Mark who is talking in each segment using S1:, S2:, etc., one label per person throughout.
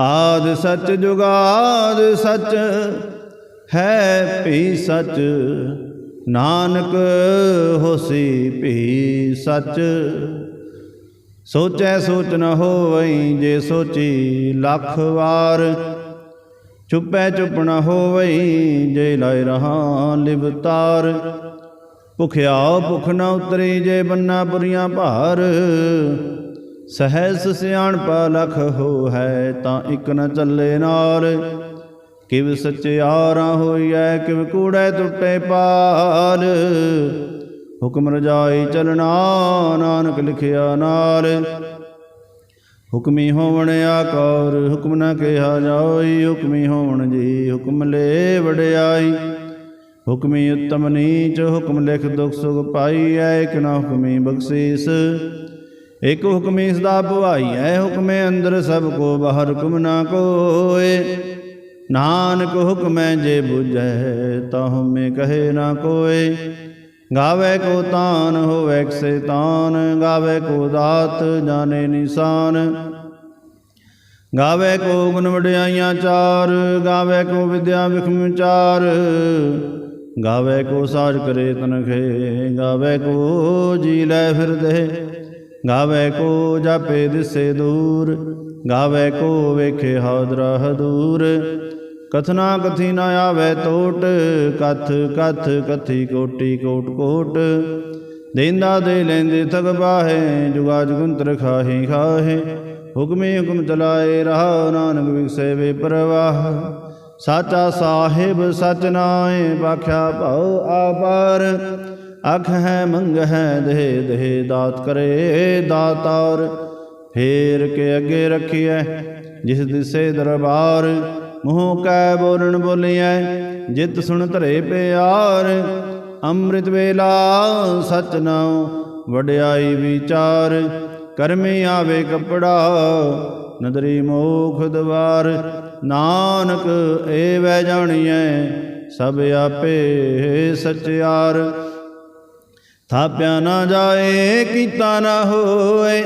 S1: ਆਦ ਸਚ ਜੁਗਾਦ ਸਚ, ਹੈ ਭੀ ਸਚ, ਨਾਨਕ ਹੋਸੀ ਭੀ ਸਚ। ਸੋਚੈ ਸੋਚ ਨ ਹੋਵਈ ਜੇ ਸੋਚੀ ਲੱਖ ਵਾਰ, ਚੁੱਪੈ ਚੁੱਪ ਨ ਹੋਵਈ ਜੇ ਲਾਇ ਰਹਾ ਲਿਵਤਾਰ ਭੁਖਿਆ ਭੁਖ ਨ ਉਤਰੀ ਜੇ ਬੰਨਾ ਪੁਰੀਆਂ ਭਾਰ ਸਹਿਸ ਸਿਆਣਪਾ ਲਖ ਹੋ ਹੈ ਤਾਂ ਇਕ ਨ ਚੱਲੇ ਨਾਲ। ਕਿਵ ਸਚਿਆਰਾ ਹੋਈਐ, ਕਿਵ ਕੂੜੈ ਟੁੱਟੇ ਪਾਲ। ਹੁਕਮ ਰਜਾਈ ਚਲਣਾ, ਨਾਨਕ ਲਿਖਿਆ ਨਾਲ। ਹੁਕਮੀ ਹੋਵਣ ਆਕਾਰ, ਹੁਕਮ ਨਾ ਕਿਹਾ ਜਾਈ। ਹੁਕਮੀ ਹੋਵਣ ਜੀ, ਹੁਕਮ ਲੈ ਵਡਿਆਈ। ਹੁਕਮੀ ਉਤਮ ਨੀਚ, ਹੁਕਮ ਲਿਖ ਦੁਖ ਸੁਖ ਪਾਈਐ, ਇਕ ਨਾ ਹੁਕਮੀ ਬਖਸ਼ੀਸ। ਇਕ ਹੁਕਮ ਹੁਕਮੀ ਸਦਾ ਭਵਾਈਐ ਹੁਕਮੇ ਅੰਦਰ ਸਭ ਕੋ ਬਾਹਰ ਹੁਕਮ ਨਾ ਕੋਏ। ਨਾਨਕ ਹੁਕਮੈ ਜੇ ਬੁਝੈ, ਤਾ ਹਮੇ ਕਹੇ ਨਾ ਕੋਏ। ਗਾਵੇ ਕੋ ਤਾਨ, ਹੋਵੇ ਕਸੇ ਤਾਨ, ਗਾਵੇ ਕੋ ਦਾਤ, ਜਾਣੇ ਨਿਸ਼ਾਨ। ਗਾਵੇ ਕੋ ਗੁਣ ਵਡਿਆਈਆਂ ਚਾਰ, ਗਾਵੇ ਕੋ ਵਿਦਿਆ ਵਿਖਮ ਚਾਰ। ਗਾਵੇ ਕੋ ਸਾਜ ਕਰੇ ਤਨਖੇ, ਗਾਵੇ ਕੋ ਜੀ ਲੈ ਫਿਰਦੇ। ਗਾਵੇ ਕੋ ਜਾਪੇ ਦਿਸੇ ਦੂਰ, ਗਾਵੇ ਕੋ ਵੇਖੇ ਹਾਦਰਾ ਹਦੂਰ ਕਥਨਾ ਕਥੀ ਨਾ ਆਵੇ ਟੋਟ ਕਥ ਕਥ ਕਥੀ ਕੋਟੀ ਕੋਟ ਕੋਟ। ਦੇਂਦਾ ਦੇ ਲੈਂਦੇ ਥਗ ਬਾਹੇ, ਜੁਗਾ ਜੁਗੰਤਰ ਖਾਹੀ ਖਾਹੇ। ਹੁਕਮੇ ਹੁਕਮ ਚਲਾਏ ਰਹਾ, ਨਾਨਕ ਵਿਖਸੇ ਵੇ ਪ੍ਰਵਾਹ। ਸਾਚਾ ਸਾਹਿਬ ਸਚ ਨਾਏ ਬਾਖਿਆ ਭਉ ਆਪਾਰ ਅਖ ਹੈ ਮੰਗ ਹੈ ਦੇਹ ਦੇਹ ਦਾਤ ਕਰੇ ਦਾਤਾਰ। ਫੇਰ ਕੇ ਅੱਗੇ ਰੱਖੀਐ, ਜਿਸ ਦਿਸੇ ਦਰਬਾਰ, ਮੂੰਹ ਕੈ ਬੋਲਣ ਬੋਲੀਐ, ਜਿਤ ਸੁਣ ਧਰੇ ਪਿਆਰ। ਅੰਮ੍ਰਿਤ ਵੇਲਾ ਸਚ ਨਾਉ ਵਡਿਆਈ ਵਿਚਾਰ, ਕਰਮੇ ਆਵੇ ਕਪੜਾ, ਨਦਰੀ ਮੋਖ ਦਵਾਰ। ਨਾਨਕ ਏ ਵੈ ਜਾਣੀਐ, ਸਭ ਆਪੇ ਸਚਿਆਰ। ਥਾਪਿਆ ਨਾ ਜਾਏ, ਕੀਤਾ ਨਾ ਹੋਏ,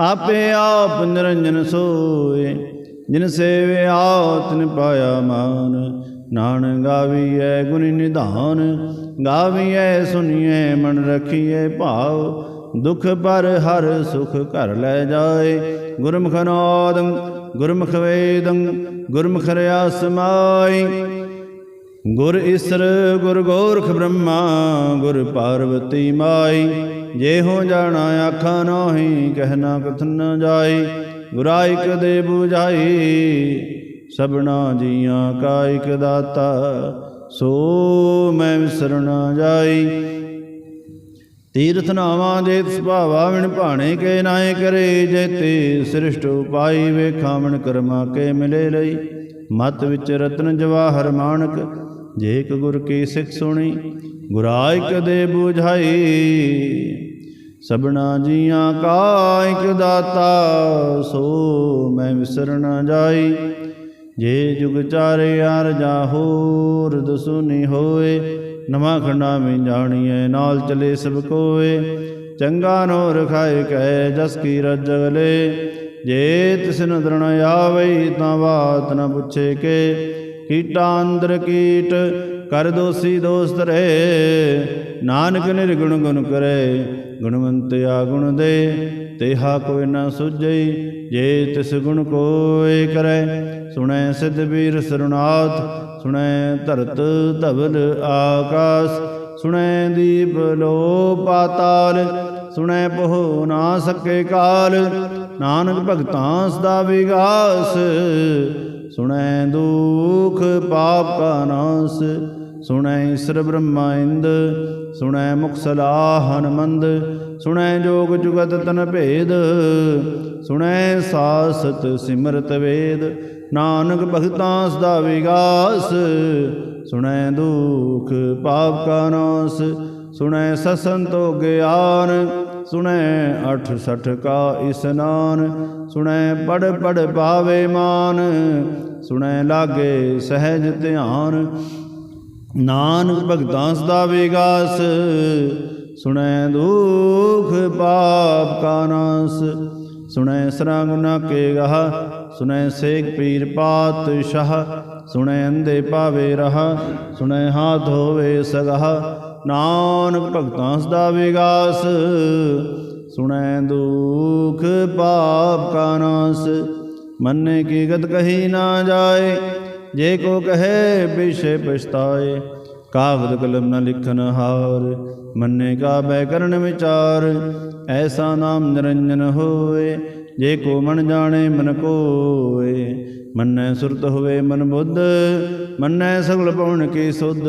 S1: ਆਪੇ ਆਪ ਨਿਰੰਜਨ ਸੋਏ। ਜਿਨ ਸੇਵਿਆ ਤਿਨ ਪਾਇਆ ਮਾਨ ਨਾਨ ਗਾਵੀਐ ਗੁਣ ਨਿਧਾਨ। ਗਾਵੀਐ ਸੁਣੀਐ ਮਨ ਰਖੀਐ ਭਾਵ, ਦੁਖ ਪਰ ਹਰ ਸੁਖ ਘਰ ਲੈ ਜਾਏ। ਗੁਰਮੁਖ ਨਾਦੰ ਗੁਰਮੁਖ ਵੇਦੰ, ਗੁਰਮੁਖ ਰਿਆ ਸਮਾਈ ਗੁਰ ਈਸਰ ਗੁਰ ਗੋਰਖ ਬ੍ਰਹਮਾ, ਗੁਰ ਪਾਰਵਤੀ ਮਾਈ। ਜੇ ਹੋ ਜਾਣਾ ਆਖਾਂ ਨਾਹੀ ਕਹਿਣਾ ਕਥਨ ਨ ਜਾਈ। ਗੁਰਾ ਇਕ ਦੇ 부ਝਾਈ ਸਭਨਾ ਜੀਆਂ ਕਾਇਕ ਦਾਤਾ, ਸੋ ਮੈਂ ਵਿਸਰ ਜਾਈ। ਤੀਰਥ ਨਾਵਾਂ ਜੇ ਸੁਭਾਵਾ ਵਿਣ ਭਾਣੇ ਕੇ ਨਾਏ ਕਰੇ ਜੇਤੇ ਸ੍ਰਿਸ਼ਟ ਉਪਾਈ ਵੇਖਾਂ ਮਨ ਕਰਮਾ ਕੇ ਮਿਲੇ ਲਈ। ਮਤ ਵਿੱਚ ਰਤਨ ਜਵਾਹਰ ਮਾਨਕ ਜੇਕ ਗੁਰ ਕੀ ਸਿੱਖ ਸੁਣੀ ਗੁਰਾ ਇਕ ਦੇ 부ਝਾਈ ਸਭਨਾ ਜੀਆਂ ਕਾ ਇਕ ਦਾਤਾ, ਸੋ ਮੈਂ ਵਿਸਰ ਨ ਜਾਈ। ਜੇ ਜੁਗ ਚਾਰੇ ਯਾਰ ਜਾ ਹੋਰ ਦਸੁਨੀ ਹੋਏ, ਨਵਾਂ ਖੰਡਾ ਮੈਂ ਜਾਣੀਐ, ਨਾਲ ਚਲੇ ਸਭ ਕੋਏ। ਚੰਗਾ ਨੋ ਰਖਾਏ ਕਹਿ ਜਸ ਕੀ ਰਜਗਲੇ ਜੇ ਤਿਸ ਨਦਰਣ ਆਵਈ, ਤਾਂ ਬਾਤ ਨ ਪੁੱਛੇ ਕੇ। ਕੀਟਾ ਅੰਦਰ ਕੀਟ, ਕਰ ਦੋਸੀ ਦੋਸਤ ਰਹੇ। ਨਾਨਕ ਨਿਰਗੁਣ ਗੁਣ ਕਰੇ, ਗੁਣਵੰਤ ਗੁਣ ਦੇ। ਤੇਹਾ ਕੋਈ ਨਾ ਸੁਝਈ ਜੇ ਤਿਸ ਗੁਣ ਕੋਇ ਕਰੈ। ਸੁਣੈ ਸਿਧ ਵੀਰ ਸਰੁਨਾਥ ਸੁਣੈ ਧਰਤ ਧਵਲ ਆਕਾਸ। ਸੁਣੈ ਦੀਪ ਲੋ ਪਾਤਾਲ, ਸੁਣੈ ਪਹੁ ਨਾ ਸਕੇ ਕਾਲ। ਨਾਨਕ ਭਗਤਾਂ ਸਦਾ ਵਿਗਾਸ। ਸੁਣੈ ਦੁਖ ਪਾਪ ਕਾ ਨਾਸ, ਸੁਣੈ ਈਸਰ ਬ੍ਰਹਮਾ ਇੰਦ, ਸੁਣੈ ਮੁਕਸਲਾ ਸਲਾਹ ਹਨਮੰਦ, ਸੁਣੈ ਜੋਗ ਜੁਗਤ ਤਨ ਭੇਦ, ਸੁਣੈ ਸਾਸਤ ਸਿਮਰਤ ਵੇਦ, ਨਾਨਕ ਭਗਤਾਂ ਸਦਾ ਵਿਗਾਸ, ਸੁਣੈ ਦੁਖ ਪਾਪ ਕਾ ਨਾਸ, ਸੁਣੈ ਸਸੰਤੋ ਗਿਆਨ ਸੁਣੈ ਅਠ ਸਠ ਕਾ ਇਸਨਾਨ ਸੁਣੈ ਪੜ ਪੜ ਪਾਵੇ ਮਾਨ, ਸੁਣੈ ਲਾਗੇ ਸਹਿਜ ਧਿਆਨ। ਨਾਨਕ ਭਗਤਾਂ ਸਦਾ ਵਿਗਾਸ, ਸੁਣੈ ਦੁਖ ਪਾਪ ਕਾ ਨਾਸ। ਸੁਣੈ ਸਰਾ ਗੁਨਾ ਕੇ ਗਹ, ਸੁਣੈ ਸੇਖ ਪੀਰ ਪਾਤ ਸ਼ਾਹ ਸੁਣੈ ਅੰਦੇ ਪਾਵੇ ਰਹਾ, ਸੁਣੈ ਹਾਥ ਹੋਵੇ ਸਗਹ। ਨਾਨਕ ਭਗਤਾਂ ਸਦਾ ਵਿਗਾਸ, ਸੁਣੈ ਦੁਖ ਪਾਪ ਕਾ ਨਾਸ। ਮੰਨੇ ਕੀ ਗਤ ਕਹੀ ਨਾ ਜਾਏ, ਜੇ ਕੋ ਕਹੇ ਪਿਛੇ ਪਛਤਾਏ। ਕਾਗਦ ਕਲਮ ਨਾ ਲਿਖਨ ਹਾਰ, ਮੰਨੇ ਕਾ ਬੈ ਕਰਨ ਵਿਚਾਰ। ਐਸਾ ਨਾਮ ਨਿਰੰਜਨ ਹੋਏ, ਜੇ ਕੋ ਮਨ ਜਾਣੇ ਮਨ ਕੋਏ। ਮੰਨੈ ਸੁਰਤ ਹੋਵੇ ਮਨ ਬੁੱਧ, ਮੰਨੈ ਸਗਲ ਪਵਨ ਕੀ ਸੁਧ।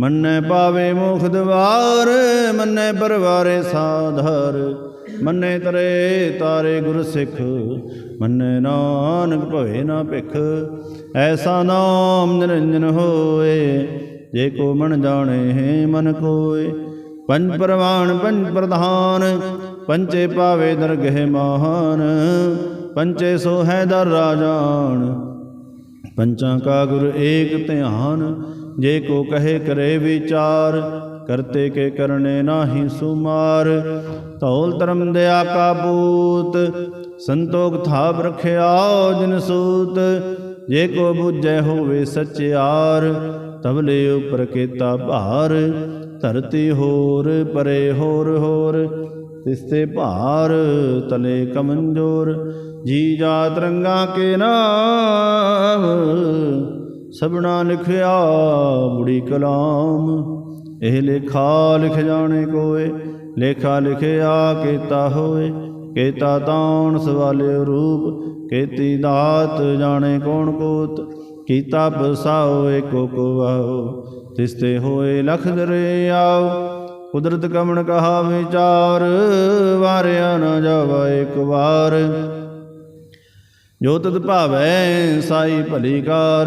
S1: ਮੰਨੈ ਪਾਵੇ ਮੁਖ ਦਵਾਰ, ਮੰਨੈ ਪਰਵਾਰੇ ਸਾਧਰ। ਮੰਨੇ ਤਰੇ ਤਾਰੇ ਗੁਰ ਸਿੱਖ, ਮੰਨੈ ਨਾਨਕ ਭਵੇ ਨਾ ਭਿਖ। ਐਸਾ ਨਾਮ ਨਿਰੰਜਨ ਹੋਏ, ਜੇ ਕੋ ਮਨ ਜਾਣੇ ਹੈ ਮਨ ਕੋਏ। ਪੰਜ ਪ੍ਰਵਾਨ, ਪੰਜ ਪ੍ਰਧਾਨ, ਪੰਚੇ ਪਾਵੇ ਦਰਗਹਿ ਮਹਾਨ ਪੰਚੇ ਸੋ ਹੈ ਦਰ ਰਾਜਾਨ ਪੰਚਾਂ ਕਾ ਗੁਰ ਏਕ ਧਿਆਨ। ਜੇ ਕੋ ਕਹੇ ਕਰੇ ਵਿਚਾਰ, ਕਰਤੇ ਕੇ ਕਰਨੇ ਨਾਹੀ ਸੁਮਾਰ। ਧੌਲ ਧਰਮ ਦਇਆ ਕਾਬੂਤ, ਸੰਤੋਖ ਥਾਪ ਰਖਿਆ ਜਿਨ ਸੂਤ। ਜੇ ਕੋ ਬੁਝੈ ਹੋਵੇ ਸਚਿਆਰ ਤਬਲੇ ਉਪਰ ਕੀਤਾ ਭਾਰ। ਧਰਤੀ ਹੋਰ ਪਰੇ ਹੋਰ ਹੋਰ, ਤਿਸਤੇ ਭਾਰ ਤਲੇ ਕਮੰਜੋਰ। ਜੀ ਜਾਤ ਰੰਗਾ ਕੇ ਨਾਮ ਸਭਨਾ ਲਿਖਿਆ ਬੁੜੀ ਕਲਾਮ। ਇਹ ਲੇਖਾ ਲਿਖ ਜਾਣੇ ਕੋਏ, ਲੇਖਾ ਲਿਖਿਆ ਕੀਤਾ ਹੋਏ। ਕੀਤਾ ਤਾਣ ਸਵਾਲਿਓ ਰੂਪ, ਕੀਤੀ ਦਾਤ ਜਾਣੇ ਕੌਣ ਕੋਤ। ਕੀਤਾ ਬਸਾਓ ਏਕੋ ਕੋ ਵਾਓ ਤਿਸਤੇ ਹੋਏ ਲਖ ਦਰੇ ਆਓ। ਕੁਦਰਤ ਕਮਣ ਕਹਾ ਵਿਚਾਰ ਵਾਰਿਆ ਨਾ ਜਾਵਾ ਇੱਕ ਵਾਰ। ਜੋ ਤਤ ਭਾਵੈ ਸਾਈ ਭਲੀ ਕਾਰ।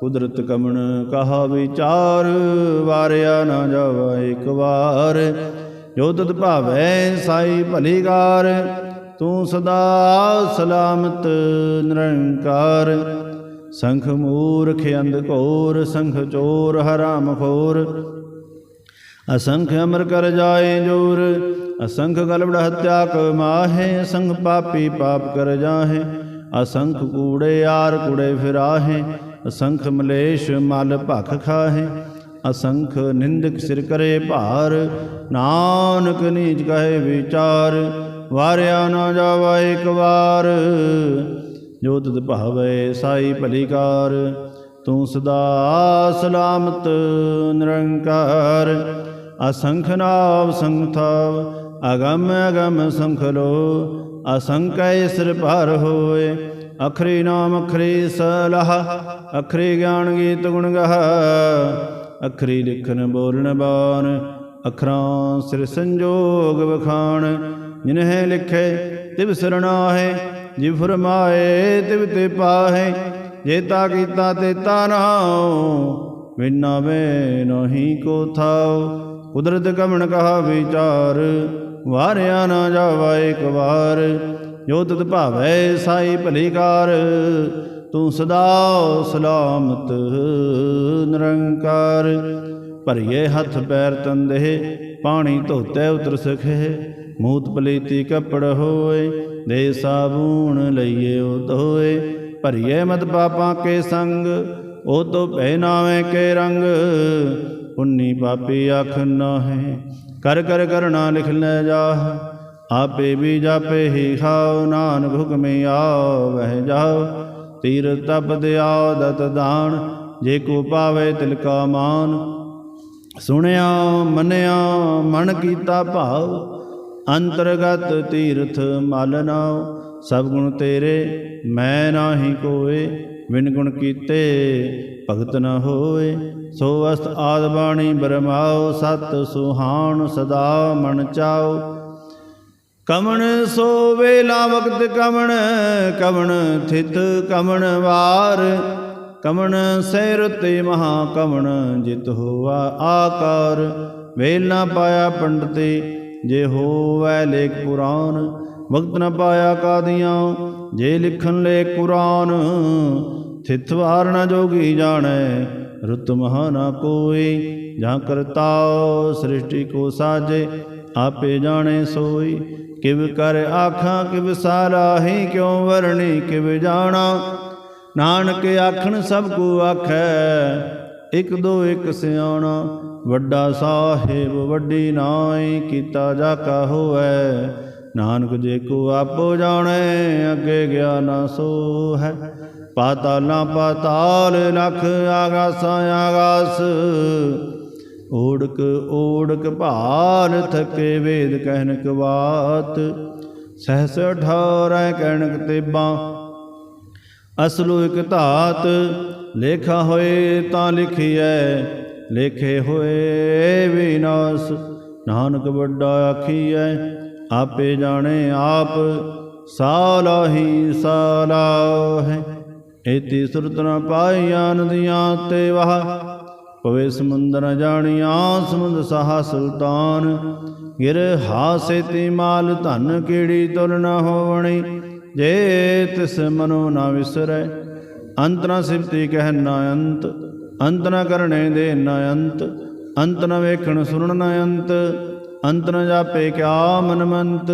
S1: ਕੁਦਰਤ ਕਮਣ ਕਹਾ ਵਿਚਾਰ, ਵਾਰਿਆ ਨਾ ਜਾਵਾ ਇੱਕ ਵਾਰ। ਜੋ ਤਤ ਭਾਵੈ ਸਾਈ ਭਲੀਕਾਰ ਤੂੰ ਸਦਾ ਸਲਾਮਤ ਨਿਰੰਕਾਰ। ਸੰਖ ਮੂਰਖ ਅੰਧ ਘੋਰ, ਸੰਖ ਚੋਰ ਹਰਾਮ ਖੋਰ। ਅਸੰਖ ਅਮਰ ਕਰ ਜਾਏ ਜੋਰ, ਅਸੰਖ ਗਲਬੜ ਹਤਿਆ ਕਮਾਹੇ ਅਸੰਖ ਪਾਪੀ ਪਾਪ ਕਰ ਜਾਹੇ। ਅਸੰਖ ਕੂੜੇ ਯਾਰ ਕੂੜੇ ਫਿਰਾਹੇ ਅਸੰਖ ਮਲੇਸ਼ ਮਲ ਭਖ ਖਾਹੇ, ਅਸੰਖ ਨਿੰਦਕ ਸਿਰ ਕਰੇ ਭਾਰ, ਨਾਨਕ ਨੀਚ ਕਹੇ ਵਿਚਾਰ, ਵਾਰਿਆ ਨਾ ਜਾਵਾ ਇੱਕ ਵਾਰ। ਜੋ ਤਤ ਭਾਵੇ ਸਾਈ ਭਲੀਕਾਰ, ਤੂੰ ਸਦਾ ਸਲਾਮਤ ਨਿਰੰਕਾਰ। ਅਸੰਖ ਨਾਵ ਸੰਥਾਵ ਅਗਮ ਅਗਮ ਸੰਖ ਲੋ ਅਸੰਕੈ ਸਿਰ ਭਾਰ ਹੋਏ ਅਖਰੀ ਨਾਮ ਅਖਰੀ ਸਲਾਹ, ਅਖਰੀ ਗਿਆਨ ਗੀਤ ਗੁਣ ਗਹ, ਅਖਰੀ ਲਿਖਨ ਬੋਲਣ ਬਾਣ, ਅਖਰਾਂ ਸਿਰ ਸੰਜੋਗ ਵਖਾਣ, ਜਿਨਹਿ ਲਿਖੇ ਤਿਵ ਸਰਣਾਹੇ ਜਿ ਫਰਮਾਏ ਤਿਵ ਤੇ ਪਾਹੇ ਜੇਤਾ ਕੀਤਾ ਤੇਤਾ ਨਾਉ ਵਿਨਾ ਵੇ ਨਹੀ ਕੋ ਥਾਉ, ਕੁਦਰਤ ਕਮਣ ਕਹਾ ਵਿਚਾਰ, ਵਾਰਿਆ ਨਾ ਜਾਵਾ ਇੱਕ ਵਾਰ ਜੋ ਤਤ ਭਾਵੈ ਸਾਈ ਭਲੀਕਾਰ, ਤੂੰ ਸਦਾ ਸਲਾਮਤ ਨਿਰੰਕਾਰ। ਭਰੀਏ ਹੱਥ ਪੈਰ ਤੰਦੇ ਪਾਣੀ ਧੋਤੇ ਉਤਰ ਸਖੇ ਮੂਤ ਪਲੀਤੀ ਕੱਪੜ ਹੋਏ, ਦੇ ਸਾਬੂਣ ਲਈਏ ਉਹ ਧੋਏ ਭਰੀਏ ਮਤ ਪਾਪਾਂ ਕੇ ਸੰਗ, ਉਹ ਤੋ ਪਹਿਨਾਵੇਂ ਕੇ ਰੰਗ। ਪੁੰਨੀ ਪਾਪੀ ਆਖ ਨਾਹੇ, ਕਰ ਕਰ ਕਰਣਾ ਲਿਖ ਲੈ ਜਾ ਆਪੇ ਵੀ ਜਾਪੇ ਹੀ ਖਾਓ, ਨਾਨਕ ਹੁਕਮੇ ਵਹਿ ਜਾਓ। ਤੀਰ ਤਪ ਦਿਆ ਦਤ ਦਾਨ, ਜੇ ਕੋ ਪਾਵੇ ਤਿਲ ਕਾ ਮਾਨ। ਸੁਣਿਆ ਮੰਨਿਆ ਮਨ ਕੀਤਾ ਭਾਵ ਅੰਤਰਗਤ ਤੀਰਥ ਮਲ ਸਭ ਗੁਣ ਤੇਰੇ, ਮੈਂ ਨਾਹੀ ਕੋਏ, ਬਿਨ ਗੁਣ ਕੀਤੇ ਭਗਤ ਨ ਹੋਏ। ਸੋ ਅਸਤ ਆਦ ਬਾਣੀ ਬਰਮਾਓ ਸਤ ਸੁਹਾਣ ਸਦਾ ਮਨ ਚਾਓ ਕਮਣ ਸੋ ਵੇਲਾ ਵਕਤ ਕਮਣ ਕਮਣ ਥਿਤ ਕਮਣ ਵਾਰ। ਕਮਣ ਸੈ ਤੇ ਮਹਾ ਕਮਣ ਜਿਤ ਹੋਆ ਆਕਾਰ। ਵੇਲ ਨਾ ਪਾਇਆ ਪੰਡਤੇ, ਜੇ ਹੋਵੈ ਲੇਖ ਪੁਰਾਨ ਵਕਤ ਨਾ ਪਾਇਆ ਕਾਦੀਆਂ, ਜੇ ਲਿਖਣ ਲੇ ਕੁਰਾਨ। ਥਿਤ ਵਾਰ ਨਾ ਜੋਗੀ ਜਾਣੈ, ਰੁਤ ਮਹਾ ਨਾ ਕੋਈ ਜਾਂ ਕਰਤਾ ਸ੍ਰਿਸ਼ਟੀ ਕੋ ਸਾਜੇ, ਆਪੇ ਜਾਣੇ ਸੋਈ ਕਿਵ ਕਰ ਆਖਾਂ, ਕਿਵ ਸਾਰਾਹੀ ਕਿਉ ਵਰਣੀ, ਕਿਵ ਜਾਣਾ? ਨਾਨਕ ਆਖਣ, ਸਭ ਕੋ ਆਖੈ, ਇਕ ਦੋ ਇਕ ਸਿਆਣਾ, ਵੱਡਾ ਸਾਹਿਬ ਵੱਡੀ ਨਾਈ, ਕੀਤਾ ਜਾ ਕਾ ਹੋਐ। ਨਾਨਕ ਜੇ ਕੋ ਆਪੋ ਜਾਣੈ, ਅੱਗੇ ਗਿਆ ਨਾ ਸੋ ਹੈ। ਪਾਤਾਲਾਂ ਪਾਤਾਲ ਲਖ ਆਗਾਸਾਂ ਆਗਾਸ ਓੜਕ ਓੜਕ ਭਾਲ ਥਕੇ ਵੇਦ ਕਹਿਨਕ ਬਾਤ ਸਹਸ ਠਾਰੈ ਕਹਿਣਕ ਤੇਬਾਂ ਅਸਲੋ ਇਕ ਧਾਤ। ਲੇਖਾ ਹੋਏ ਤਾਂ ਲਿਖੀਐ, ਲੇਖੇ ਹੋਏ ਵਿਨਾਸ਼। ਨਾਨਕ ਵੱਡਾ ਆਖੀਐ, ਆਪੇ ਜਾਣੇ ਆਪ ਸਾਲਾਹੀ ਸਾਲਾਹੈ ਏਤੀ ਸੁਰਤ ਨ ਪਾਈਆਂ ਨਦੀਆਂ ਤੇ ਵਾਹ ਪਵੇ ਸਮੁੰਦਰ ਜਾਣੀਆਂ, ਸਮੁੰਦ ਸਾਹਾ ਸੁਲਤਾਨ। ਗਿਰ ਹਾਸੇ ਤੀ ਮਾਲ, ਧਨ ਕੀੜੀ ਤੁਲ ਨ ਹੋਵਣੀ? ਜੇ ਤਿਸ ਮਨੋ ਨ ਵਿਸਰੈ, ਅੰਤ ਨ ਸਿਫਤੀ ਕਹਿ ਨ ਅੰਤ। ਅੰਤ ਨ ਕਰਨੇ ਦੇ ਨ ਅੰਤ ਅੰਤ ਨ ਵੇਖਣ ਸੁਣਨ ਨ ਅੰਤ। ਅੰਤ ਨ ਜਾਪੇ ਕਿਆ ਮਨਮੰਤ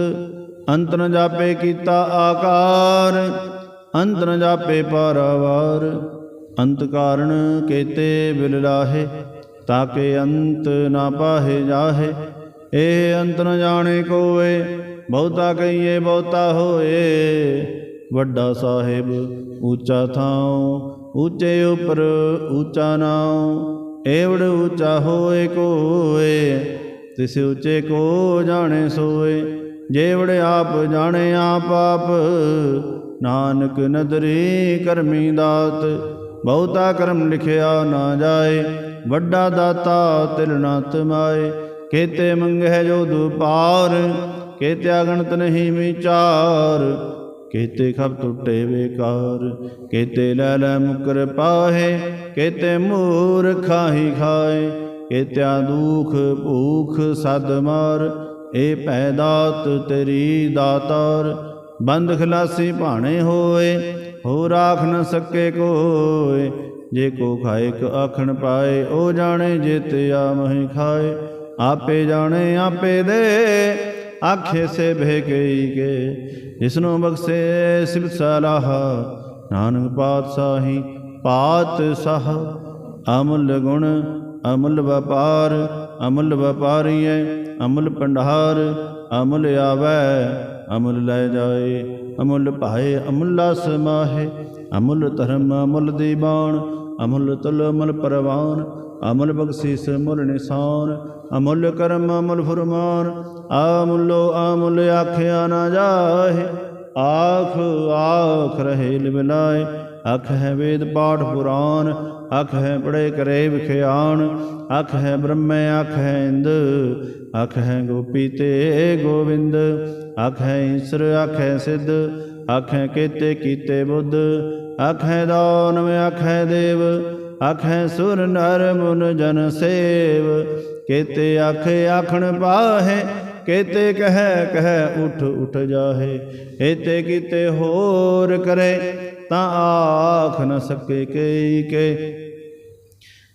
S1: ਅੰਤ ਨ ਜਾਪੇ ਕੀਤਾ ਆਕਾਰ। ਅੰਤ ਨ ਜਾਪੇ ਪਾਰਾਵਾਰ। ਅੰਤ ਕਾਰਣ ਕੇਤੇ ਬਿਲ ਤਾਕੇ ਅੰਤ ਨਾ ਪਾਹੇ ਜਾਹੇ। ਇਹ ਅੰਤ ਨ ਜਾਣੇ ਕੋਏ ਬਹੁਤਾ ਕਹੀਏ ਬਹੁਤਾ ਹੋਏ। ਵੱਡਾ ਸਾਹਿਬ ਉੱਚਾ ਥਾਉ, ਉੱਚੇ ਉਪਰ ਉੱਚਾ ਨਾਉ। ਏਵੜ ਉੱਚਾ ਹੋਏ ਕੋਏ ਤਿਸ ਉੱਚੇ ਕੋ ਜਾਣੇ ਸੋਏ। ਜੇਵੜ ਆਪ ਜਾਣੇ ਆਪ ਆਪ, ਨਾਨਕ ਨਦਰੀ ਕਰਮੀ ਦਾਤ। ਬਹੁਤਾ ਕਰਮ ਲਿਖਿਆ ਨਾ ਜਾਏ, ਵੱਡਾ ਦਾਤਾ ਤਿਲ ਨਾ ਤਮਾਏ। ਕੇਤੇ ਮੰਗਹਿ ਜੋ ਦੁਪਾਰ, ਕੇਤੇ ਅਗਣਤ ਨਹੀਂ ਵਿਚਾਰ। ਕੇਤੇ ਖਬ ਟੁੱਟੇ ਬੇਕਾਰ, ਕੇਤੇ ਲੈ ਲੈ ਮੁਕਰ ਪਾਹੇ, ਕੇਤੇ ਮੂਰਖਾ ਹੀ ਖਾਏ। ਕੇਤਿਆ ਦੁਖ ਭੂਖ ਸਦ ਮਾਰ ਏ ਪੈਦਾਤ ਤੇਰੀ ਦਾਤਾਰ। ਬੰਦ ਖਲਾਸੀ ਭਾਣੇ ਹੋਏ ਹੋ ਰਾਖ ਨ ਸਕੇ ਕੋਏ ਜੇ ਕੋ ਖਾਏ ਕ ਆਖਣ ਪਾਏ, ਉਹ ਜਾਣੇ ਜਿਤ ਆ ਮਹਿ ਖਾਏ। ਆਪੇ ਜਾਣੇ, ਆਪੇ ਦੇ, ਆਖੇ ਸੇ ਭੇ ਗਈ ਕੇ ਜਿਸਨੂੰ ਬਖਸ਼ੇ ਸਿਬ ਸਲਾਹ, ਨਾਨਕ ਪਾਤਸ਼ਾਹੀ ਪਾਤ ਸਾਹ। ਅਮੁੱਲ ਗੁਣ, ਅਮੁੱਲ ਵਪਾਰ, ਅਮੁੱਲ ਵਪਾਰੀਐ, ਅਮੁੱਲ ਪੰਡਹਾਰ ਅਮੁੱਲ ਆਵੈ, ਅਮੁੱਲ ਲੈ ਜਾਏ। ਅਮੁੱਲ ਭਾਏ, ਅਮੁੱਲਾ ਸਮਾਹੇ ਅਮੁੱਲ ਧਰਮ, ਅਮੁੱਲ ਦੀਵਾਨ, ਅਮੁੱਲ ਤਲ, ਅਮੁੱਲ ਪਰਵਾਨ, ਅਮੁੱਲ ਬਖਸ਼ੀਸ ਮੁੱਲ ਨਿਸ਼ਾਨ, ਅਮੁੱਲ ਕਰਮ, ਅਮੁੱਲ ਫਰਮਾਨ ਅਮੁੱਲੋ ਅਮੁੱਲ ਆਖਿਆ ਨਾ ਜਾਹੇ, ਆਖ ਆਖ ਰਹੇ ਲਿਵਲਾਏ ਅਖ ਹੈ ਵੇਦ ਪਾਠ ਪੁਰਾਨ ਅਖ ਹੈ ਬੜੇ ਕਰੇ ਵਿਖਿਆਨ ਅਖ ਹੈ ਬ੍ਰਹਮੈ ਅਖ ਹੈ ਇੰਦ ਅਖ ਹੈ ਗੋਪੀ ਤੇ ਗੋਵਿੰਦ ਅਖ ਹੈ ਈਸ਼ਰ ਅਖ ਹੈ ਸਿੱਧ ਅਖ ਹੈ ਕੀਤੇ ਕੀਤੇ ਬੁੱਧ ਅਖ ਹੈ ਦਾਨਵ ਅਖ ਹੈ ਦੇਵ ਅਖ ਹੈ ਸੁਰ ਨਰ ਮੁਨ ਜਨ ਸੇਵ ਕੇਤੇ ਅਖ ਆਖਣ ਪਾਹੇ ਕੇਤੇ ਕਹਿ ਕਹਿ ਉਠ ਉਠ ਜਾਹੇ ਏਤੇ ਕੀਤੇ ਹੋਰ ਕਰੇ ਤਾਂ ਆਖ ਨ ਸਕੇ ਕਈ ਕੇ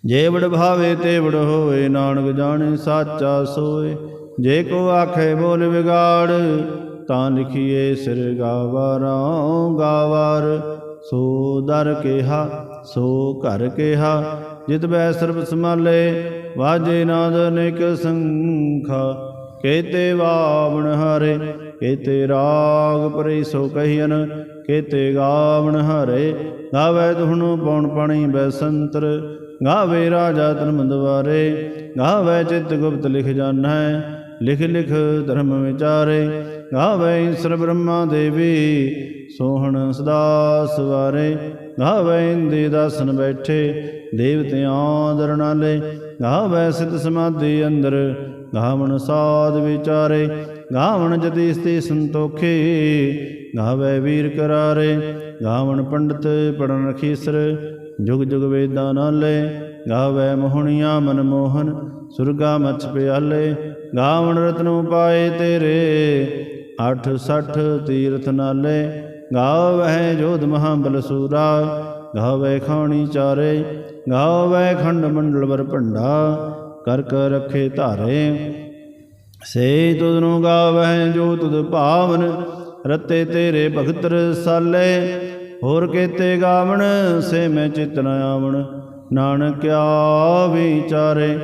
S1: ਜੇ ਵਡ ਭਾਵੇ ਤੇ ਵੜ ਹੋਏ ਨਾਨਕ ਜਾਣੇ ਸਾਚਾ ਸੋਏ। ਜੇ ਕੋ ਆਖੇ ਬੋਲ ਵਿਗਾੜ, ਤਾਂ ਲਿਖੀਏ ਸਿਰ ਗਾਵਾਰਾਂ ਗਾਵਾਰ। ਸੋ ਦਰ ਕਿਹਾ, ਸੋ ਘਰ ਕਿਹਾ, ਜਿਤ ਬੈ ਸਰਬ ਸਮਾਲੇ ਵਾਜੇ ਨਾਦ ਅਨੇਕ ਸੰਖਾ। ਕੇਤੇ ਵਾਵਣ ਹਰੇ, ਕੇਤੇ ਰਾਗ ਪਰੇ ਸੋ ਕਹੀਨ ਕੇਤੇ ਗਾਵਣ ਹਰੇ, ਗਾਵੇ ਤੁਹਨੂੰ ਪਉਣ ਪਾਣੀ ਬੈਸੰਤਰ ਗਾਵੇ ਰਾਜਾ ਧਰਮ ਦਵਾਰੇ ਗਾਵੇ ਚਿਤ ਗੁਪਤ ਲਿਖ ਜਾਣੈ, ਲਿਖ ਲਿਖ ਧਰਮ ਵਿਚਾਰੇ, ਗਾਵੇ ਈਸ਼ਰ ਬ੍ਰਹਮਾ ਦੇਵੀ, ਸੋਹਣ ਸਦਾ ਸਵਾਰੇ ਗਾਵੇ ਇੰਦੇ ਦਾਸਨ ਬੈਠੇ, ਦੇਵਤਿਆਂ ਦਰਨਾਲੇ ਗਾਵੇ ਸਿਧ ਸਮਾਧੀ ਅੰਦਰ, ਗਾਵਣ ਸਾਧ ਵਿਚਾਰੇ, ਗਾਵਣ ਜਤੀ ਸਤੀ ਸੰਤੋਖੇ, ਗਾਵੇ ਵੀਰ ਕਰਾਰੇ, ਗਾਵਣ ਪੰਡਤ ਪੜਨ ਰਖੀਸਰ ਜੁਗ ਜੁਗ ਵੇਦਾਂ ਨਾਲੇ ਗਾਵੇ ਮੋਹਣੀਆਂ ਮਨ ਮੋਹਨ, ਸੁਰਗਾ ਮਛ ਪਿਆਲੇ, ਗਾਵਣ ਰਤਨੁ ਪਾਏ ਤੇਰੇ, ਅੱਠ ਸੱਠ ਤੀਰਥ ਨਾਲੇ ਗਾਵਹਿ ਜੋਧ ਮਹਾਬਲ ਬਲਸੂਰਾ ਗਾਵੇ ਖਾਣੀ ਚਾਰੇ, ਗਾਵੇ ਖੰਡ ਮੰਡਲ ਵਰ ਭੰਡਾ, ਕਰ ਕਰ ਰੱਖੇ ਧਾਰੇ। ਸੇ ਤੁਧ ਨੂੰ ਗਾਵਹਿ ਜੋ ਤੁਧ ਭਾਵਨ, ਰਤੇ ਤੇਰੇ ਭਗਤ ਰਸਾਲੇ ਹੋਰ ਕੇਤੇ ਗਾਵਣ, ਸੇ ਮੈਂ ਚਿਤ ਨ ਆਵਣ। ਨਾਨਕਿਆ ਵਿਚਾਰੇ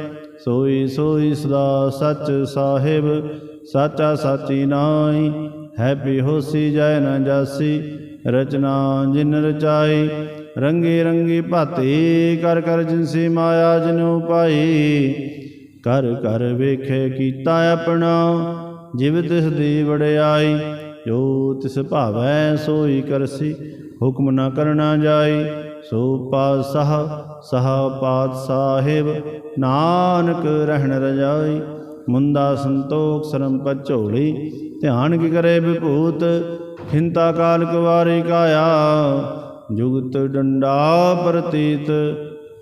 S1: ਸੋਈ ਸੋਈ ਸਦਾ ਸੱਚ ਸਾਹਿਬ। ਸਾਚਾ ਸਾਚੀ ਨਾਈ ਹੈ ਹੋਸੀ ਜੈ ਨ ਜਾਸੀ। ਰਚਨਾ ਜਿਨ ਰਚਾਈ, ਰੰਗੀ ਰੰਗੀ ਭਾਤੀ। ਕਰ ਕਰ ਜਿਨਸੀ ਮਾਇਆ ਜਿਨੂ ਪਾਈ। ਕਰ ਕਰ ਵੇਖੇ ਕੀਤਾ ਆਪਣਾ, ਜਿਵ ਤਿਸ ਦੀ ਵਡਿਆਈ। ਜੋ ਤਿਸ ਭਾਵੈ ਸੋਈ ਕਰਸੀ। ਹੁਕਮ ਨਾ ਕਰਨਾ ਜਾਈ ਸੋ ਪਾਤਸ਼ਾਹ, ਸਹ ਪਾਤ ਸਾਹਿਬ ਨਾਨਕ ਰਹਿਣ ਰਜਾਈ। ਮੁੰਦਾ ਸੰਤੋਖ ਸਰਮ ਪਚੋਲੀ, ਧਿਆਨ ਕੀ ਕਰੇ ਵਿਭੂਤ, ਹਿੰਤਾ ਕਾਲ ਕੁਵਾਰੀ ਕਾਇਆ। ਜੁਗਤ ਡੰਡਾ ਪ੍ਰਤੀਤ,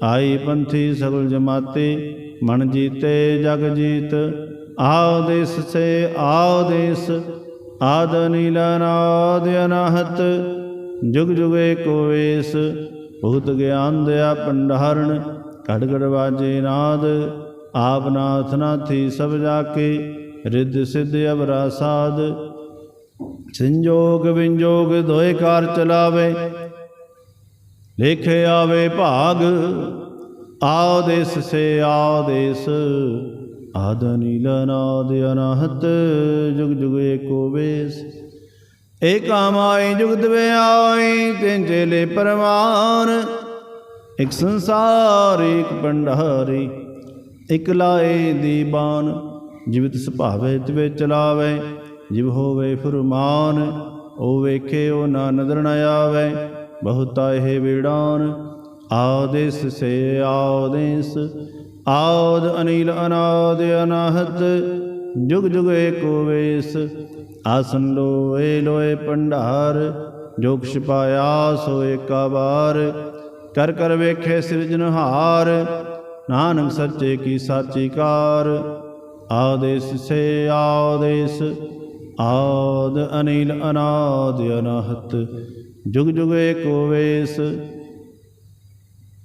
S1: ਆਈ ਪੰਥੀ ਸਗਲ ਜਮਾਤੇ, ਮਨ ਜੀਤੇ ਜਗ ਜੀਤ। ਆਦੇਸ ਸੇ ਆਦੇਸ, ਆਦ ਨੀਲ ਨਾਦ ਅਨਾਹਤ। ਜੁਗ ਜੁਗ ਏਕੋ ਵੇਸ, ਭੂਤ ਗਿਆਨ ਦਿਆ ਭੰਡਾਰਣ ਘੜ ਘੜ ਵਾਜੇ ਨਾਦ, ਆਪ ਨਾਥ ਨਾਥੀ ਸਭ ਜਾ ਕੇ ਰਿੱਧ ਸਿੱਧ ਅਵਰਾ ਸਾਧ ਸੰਜੋਗ ਵਿੰਜੋਗ ਦੋਏ ਕਾਰ ਚਲਾਵੇ, ਲੇਖੇ ਆਵੇ ਭਾਗ, ਆਦੇਸ ਸੇ ਆਦੇਸ। ਆਦ ਨੀਲ ਨਾਦ ਅਨਹਤ, ਜੁਗ ਜੁਗ ਏਕੋ ਵੇਸ। ਏਕਾ ਮਾਈ ਜੁਗਤ ਵੇ ਆਈ ਚੇਲੇ ਪਰਮਾਨ ਇਕ ਸੰਸਾਰ, ਇਕ ਭੰਡਾਰੀ, ਇਕ ਲਾਏ ਦੀਬਾਨ ਜਿਵਤ ਸੁਭਾਵੇ ਤਿਵੇ ਚਲਾਵੇ, ਜਿਵ ਹੋਵੇ ਫੁਰਮਾਨ, ਉਹ ਵੇਖੇ ਉਹ ਨਾ ਨਦਰ ਨ ਆਵੇ, ਬਹੁਤਾ ਇਹ ਵੀੜਾਨ। ਆਦੇਸ ਸੇ ਆਦੇਸ ਆਦ ਅਨੀਲ ਅਨਾਦ ਅਨਾਹਤ। ਜੁਗ ਜੁਗ ਏਕੋ ਵੇਸ ਆਸਨ ਲੋਏ ਲੋਏ ਭੰਡਾਰ ਜੋ ਕਿਛ ਪਾਇਆ ਸੋ ਏਕਾ ਵਾਰ ਕਰ ਕਰ ਵੇਖੇ ਸਿਰਜਨਹਾਰ ਨਾਨਕ ਸੱਚੇ ਕੀ ਸਾਚੀ ਕਾਰ। ਆਦੇਸ ਸੇ ਆਦੇਸ, ਆਦ ਅਨੀਲ ਅਨਾਦ ਅਨਾਹਤ, ਜੁਗ ਜੁਗ ਏਕੋ ਵੇਸ।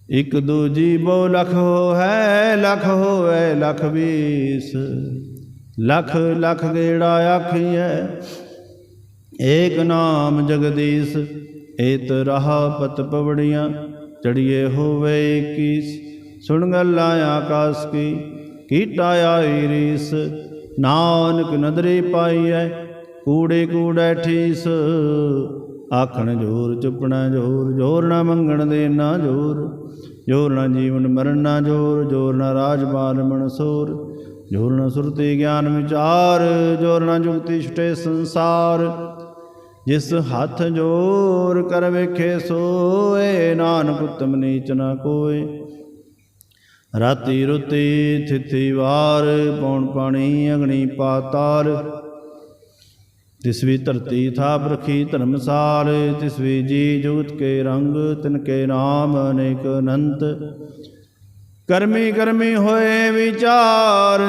S1: ਇਕ ਦੂਜੀ ਬੋ ਲਖ ਹੋ ਹੈ ਲਖ ਹੋਵੇ ਲਖ ਵੀਸ। ਲਖ ਲਖ ਗੇੜਾ ਆਖੀਐ। ਏਕ ਨਾਮ ਜਗਦੀਸ਼, ਏਤ ਰਹਾ ਪਤ ਪਵੜੀਆਂ, ਚੜੀਏ ਹੋਵੇ 21 ਸੁਣ ਗੱਲਾਂ ਆਕਾਸ ਕੀ, ਕੀਟਾ ਆਈ ਰੀਸ। ਨਾਨਕ ਨਦਰੇ ਪਾਈਐ, ਕੂੜੇ ਕੂੜੇ ਠੀਸ। ਆਖਣ ਜੋਰ, ਚੁੱਪਣਾ ਜੋਰ ਜੋਰ ਨਾ ਮੰਗਣ ਦੇ ਨਾ ਜੋਰ। ਜੋਰ ਨਾ ਜੀਵਨ ਮਰਨ ਨਾ ਜੋਰ ਜੋਰ ਨਾ ਰਾਜ ਬਾਲ ਮਨਸੂਰ ਜੋਰ ਨਾ ਸੁਰਤੀ ਗਿਆਨ ਵਿਚਾਰ, ਜੋਰ ਨਾ ਜੁਗਤੀ ਛਟੇ ਸੰਸਾਰ। ਜਿਸ ਹੱਥ ਜੋਰ ਕਰ ਵੇਖੇ ਸੋਏ, ਨਾਨਕ ਉਤਮ ਨੀਚ ਨਾ ਕੋਏ। ਰਾਤੀ ਰੁਤੀ ਥਿਥੀ ਵਾਰ, ਪੌਣ ਪਾਣੀ ਅਗਣੀ ਪਾਤਾਲ। ਤਿਸਵੀ ਧਰਤੀ ਥਾਪ ਰਖੀ ਧਰਮਸਾਲ ਤਿਸਵੀ ਜੀ ਜੁਗਤ ਕੇ ਰੰਗ ਤਿਨ ਕੇ ਨਾਮ ਅਨੇਕ ਅਨੰਤ। ਕਰਮੀ ਕਰਮੀ ਹੋਏ ਵਿਚਾਰ,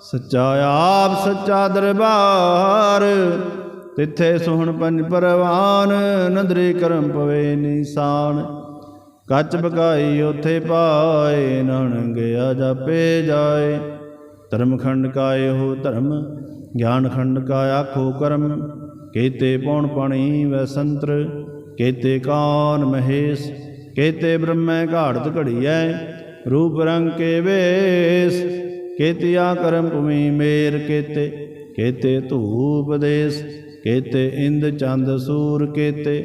S1: ਸੱਚਾ ਆਪ, ਸੱਚਾ ਦਰਬਾਰ। ਤਿੱਥੇ ਸੋਹਣ ਪੰਜ ਪਰਵਾਨ, ਨਦਰੇ ਕਰਮ ਪਵੇ ਨਿਸ਼ਾਨ। ਕੱਚ ਬਕਾਈ ਉਥੇ ਪਾਏ, ਨਾਨਕ ਗਿਆ ਜਾਪੇ ਜਾਏ। ਧਰਮ ਖੰਡ ਕਾਏ ਹੋ ਧਰਮ ਗਿਆਨ ਖੰਡ ਕਾ ਆਖੋ ਕਰਮ। ਕੇਤੇ ਪੌਣ ਪਾਣੀ ਵੈ ਸੰਤਰ, ਕੇਤੇ ਕਾਨ ਮਹੇਸ਼, ਕੇਤੇ ਬ੍ਰਹਮੈ ਘਾੜਤ ਘੜੀਐ। ਰੂਪ ਰੰਗ ਕੇ ਵੇਸ ਕੇਤਿਆ ਕਰਮ ਭੂਮੀ ਮੇਰ ਕੇਤੇ ਕੇਤੇ ਧੂਪ ਦੇਸ, ਕੇਤੇ ਇੰਦ ਚੰਦ ਸੂਰ ਕੇਤੇ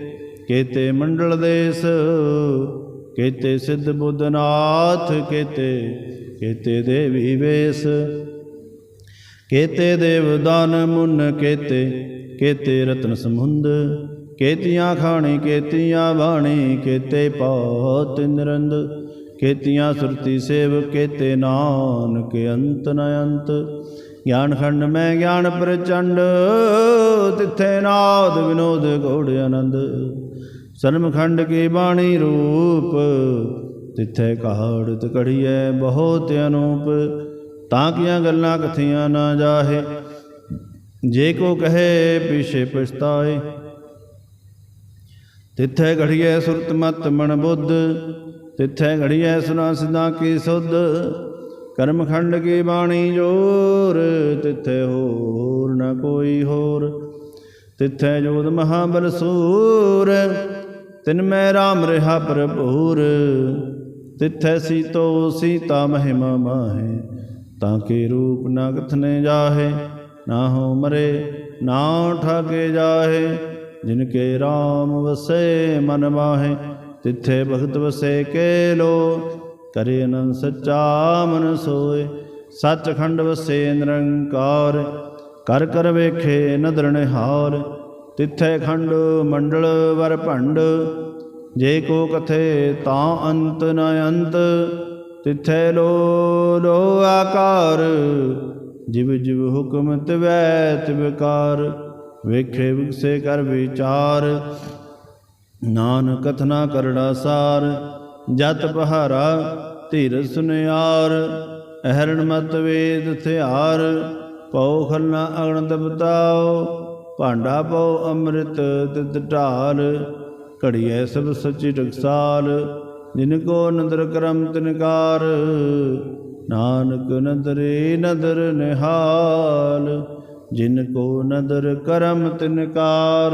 S1: ਕੇਤੇ ਮੰਡਲ ਦੇਸ, ਕੇਤੇ ਸਿੱਧ ਬੁੱਧਨਾਥ ਕੇਤੇ ਕੇਤੇ ਦੇਵੀ ਵੇਸ, ਕੇਤੇ ਦੇਵ ਦਾਨ ਮੁਨ ਕੇਤੇ ਕੇਤੇ ਰਤਨ ਸਮੁੰਦ, ਕੇਤੀਆਂ ਖਾਣੀ ਕੇਤੀਆਂ ਬਾਣੀ, ਕੇਤੇ ਪਾਤ ਨਿਰੰਦ ਕੇਤੀਆਂ ਸੁਰਤੀ ਸੇਵ ਕੇਤੇ ਨਾਨਕ ਅੰਤ ਨ ਅੰਤ। ਗਿਆਨ ਖੰਡ ਮੈਂ ਗਿਆਨ ਪ੍ਰਚੰਡ, ਤਿੱਥੇ ਨਾਦ ਵਿਨੋਦ ਗੋੜ ਆਨੰਦ। ਸਰਮ ਖੰਡ ਕੀ ਬਾਣੀ ਰੂਪ, ਤਿੱਥੇ ਕਹਾੜਤ ਕੜੀਐ ਬਹੁਤ ਅਨੂਪ। ਤਾਂ ਕੀਆਂ ਗੱਲਾਂ ਕਥੀਆਂ ਨਾ ਜਾਹੇ, ਜੇ ਕੋ ਕਹੇ ਪਿਛੇ ਪਛਤਾਏ। ਤਿੱਥੇ ਘੜੀਐ ਸੁਰਤ ਮਤ ਮਨ ਬੁੱਧ ਤਿੱਥੇ ਘੜੀਐ ਸੁਨਾ ਸਿਧਾ ਕੀ ਸੁਧ, ਕਰਮ ਖੰਡ ਕੀ ਬਾਣੀ ਜੋਰ, ਤਿੱਥੇ ਹੋਰ ਨਾ ਕੋਈ ਹੋਰ। ਤਿੱਥੇ ਜੋਤ ਮਹਾਬਲ ਸੂਰ, ਤਿਨ ਮੈਂ ਰਾਮ ਰਹਾ ਪ੍ਰਭੂਰ ਤਿੱਥੈ ਸੀਤੋ ਸੀਤਾ ਮਹਿਮਾ ਮਾਹੇ, ਤਾਂ ਕੇ ਰੂਪ ਨਾ ਕਥਨੇ ਜਾਹੇ, ਨਾ ਹੋ ਮਰੇ, ਨਾ ਠਾਕੇ ਜਾਹੇ। ਜਿਨ ਕੇ RAM ਵਸੇ ਮਨ ਮਾਹੇ ਤਿੱਥੇ ਭਗਤ ਵਸੇ ਕੇ ਲੋ ਕਰੇ ਅਨੰਦ ਸੱਚਾ ਮਨ ਸੋਏ। ਸੱਚਖੰਡ ਵਸੇ ਨਿਰੰਕਾਰ, ਕਰ ਕਰ ਵੇਖੇ ਨਦਰ ਨਿਹਾਰ। ਤਿੱਥੇ ਖੰਡ ਮੰਡਲ ਵਰ ਭੰਡ, ਜੇ ਕੋ ਕਥੇ ਤਾਂ ਅੰਤ ਨ ਅੰਤ। ਤਿੱਥੇ ਲੋ ਲੋ ਆਕਾਰ, ਜਿਵ ਜਿਵ ਹੁਕਮ ਤਿਵੈ ਤਿਵਕਾਰ ਵੇਖੇ ਵਿਗਸੇ ਕਰ ਵਿਚਾਰ ਨਾਨਕ ਕਥਨਾ ਕਰੜਾ ਸਾਰ, ਜਤ ਪਹਾਰਾ ਧੀਰ ਸੁਨਿਆਰ, ਅਹਰਣ ਮਤ ਵੇਦ ਥਿਆਰ, ਪਉ ਖਲਨਾ ਅਗਣ ਤਪਤਾਓ ਭਾਂਡਾ ਪਉ ਅੰਮ੍ਰਿਤ ਤਿਤ ਢਾਲ, ਘੜੀਐ ਸਭ ਸੱਚੀ ਟਕਸਾਲ, ਜਿਨ ਕੋ ਨਦਰ ਕਰਮ ਤਿਨਕਾਰ ਨਾਨਕ ਨਦਰੇ ਨਦਰ ਨਿਹਾਲ, ਜਿਨ ਕੋ ਨਦਰ ਕਰਮ ਤਿਨਕਾਰ